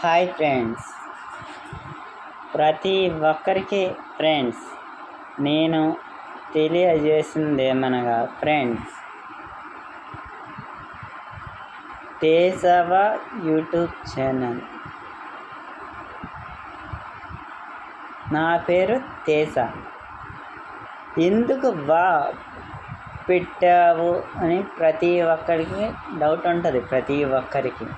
Hi friends. ప్రతి ఒక్కరికి friends నేను తెలియజేసింది ఏమనగా ఫ్రెండ్స్ తేజవ యూట్యూబ్ ఛానల్. నా పేరు తేజ ఎందుకు వా పెట్టావు అని ప్రతి ఒక్కరికి డౌట్ ఉంటుంది ప్రతి ఒక్కరికి.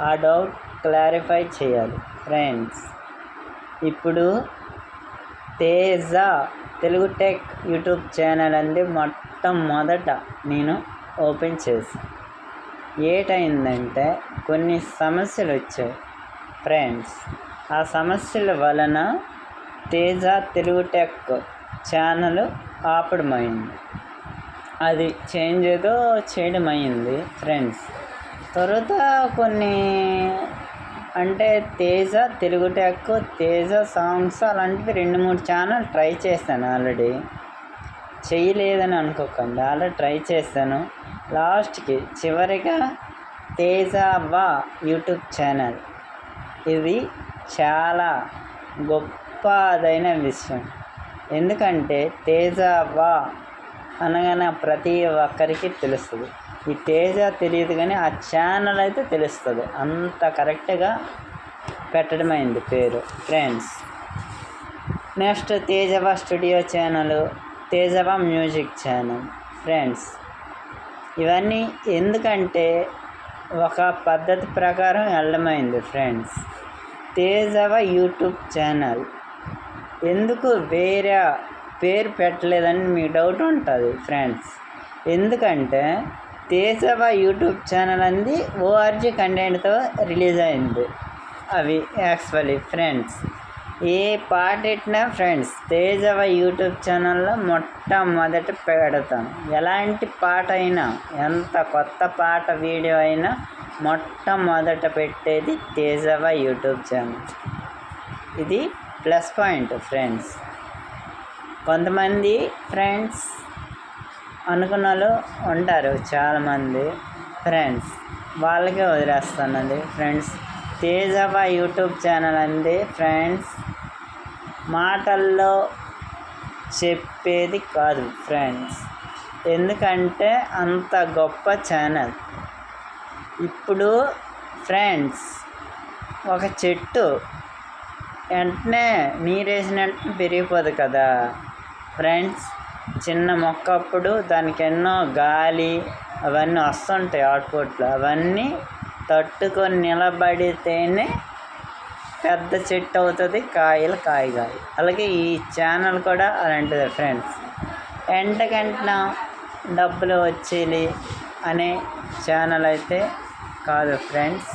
ఆ డౌట్ క్లారిఫై చేయాలి. ఫ్రెండ్స్ ఇప్పుడు Teja Telugu tech YouTube channel అంది మొట్టమొదట నేను ఓపెన్ చేశాను ఏటైందంటే కొన్ని సమస్యలు వచ్చాయి. ఫ్రెండ్స్ ఆ సమస్యల వలన తేజ తెలుగు టెక్ ఛానల్ ఆపడమైంది. అది చేంజ్ ఏదో చేయడం అయింది ఫ్రెండ్స్ తర్వాత కొన్ని అంటే తేజ తెలుగు టెక్ తేజ సాంగ్స్ అలాంటివి రెండు మూడు ఛానల్ ట్రై చేశాను ఆల్రెడీ. చేయలేదని అనుకోకండి ఆల్రెడీ ట్రై చేశాను. లాస్ట్కి చివరిగా తేజ వా యూట్యూబ్ ఛానల్. ఇది చాలా గొప్పదైన విషయం. ఎందుకంటే తేజ వా అనగానే ప్రతి ఒక్కరికి తెలుస్తుంది. ఈ తేజ తెలియదు కానీ ఆ ఛానల్ అయితే తెలుస్తుంది. అంత కరెక్ట్గా పెట్టడమైంది పేరు. Friends next Tejava studio channel Tejava music channel. Friends ఇవన్నీ ఎందుకంటే ఒక పద్ధతి ప్రకారం వెళ్ళమైంది ఫ్రెండ్స్. Tejava YouTube channel. ఎందుకు వేరే పేరు పెట్టలేదని మీ డౌట్ ఉంటుంది ఫ్రెండ్స్ ఎందుకంటే తేజవ యూట్యూబ్ ఛానల్ అంది ఓఆర్జీ కంటెంట్తో రిలీజ్ అయింది. అవి యాక్చువల్లీ ఫ్రెండ్స్ ఏ పాట పెట్టినా ఫ్రెండ్స్ తేజవ యూట్యూబ్ ఛానల్లో మొట్టమొదట పెడతాం. ఎలాంటి పాట అయినా ఎంత కొత్త పాట వీడియో అయినా మొట్టమొదట పెట్టేది తేజవ యూట్యూబ్ ఛానల్. ఇది ప్లస్ పాయింట్ ఫ్రెండ్స్ కొంతమంది ఫ్రెండ్స్ అనుకున్న వాళ్ళు ఉంటారు చాలామంది ఫ్రెండ్స్ వాళ్ళకే వదిలేస్తున్నది ఫ్రెండ్స్ తేజవ యూట్యూబ్ ఛానల్ అంది ఫ్రెండ్స్ మాటల్లో చెప్పేది కాదు ఫ్రెండ్స్ ఎందుకంటే అంత గొప్ప ఛానల్ ఇప్పుడు ఫ్రెండ్స్ ఒక చెట్టు. వెంటనే నీరేసిన వెంటనే పెరిగిపోదు కదా. ఫ్రెండ్స్ చిన్న మొక్క అప్పుడు దానికి ఎన్నో గాలి అవన్నీ వస్తుంటాయి అవుట్పుట్లు అవన్నీ తట్టుకొని నిలబడితేనే పెద్ద చెట్టు అవుతుంది కాయలు కాయగాలి. అలాగే ఈ ఛానల్ కూడా అలాంటిది ఫ్రెండ్స్. వెంటకెంటన డబ్బులు వచ్చేది అనే ఛానల్ అయితే కాదు ఫ్రెండ్స్.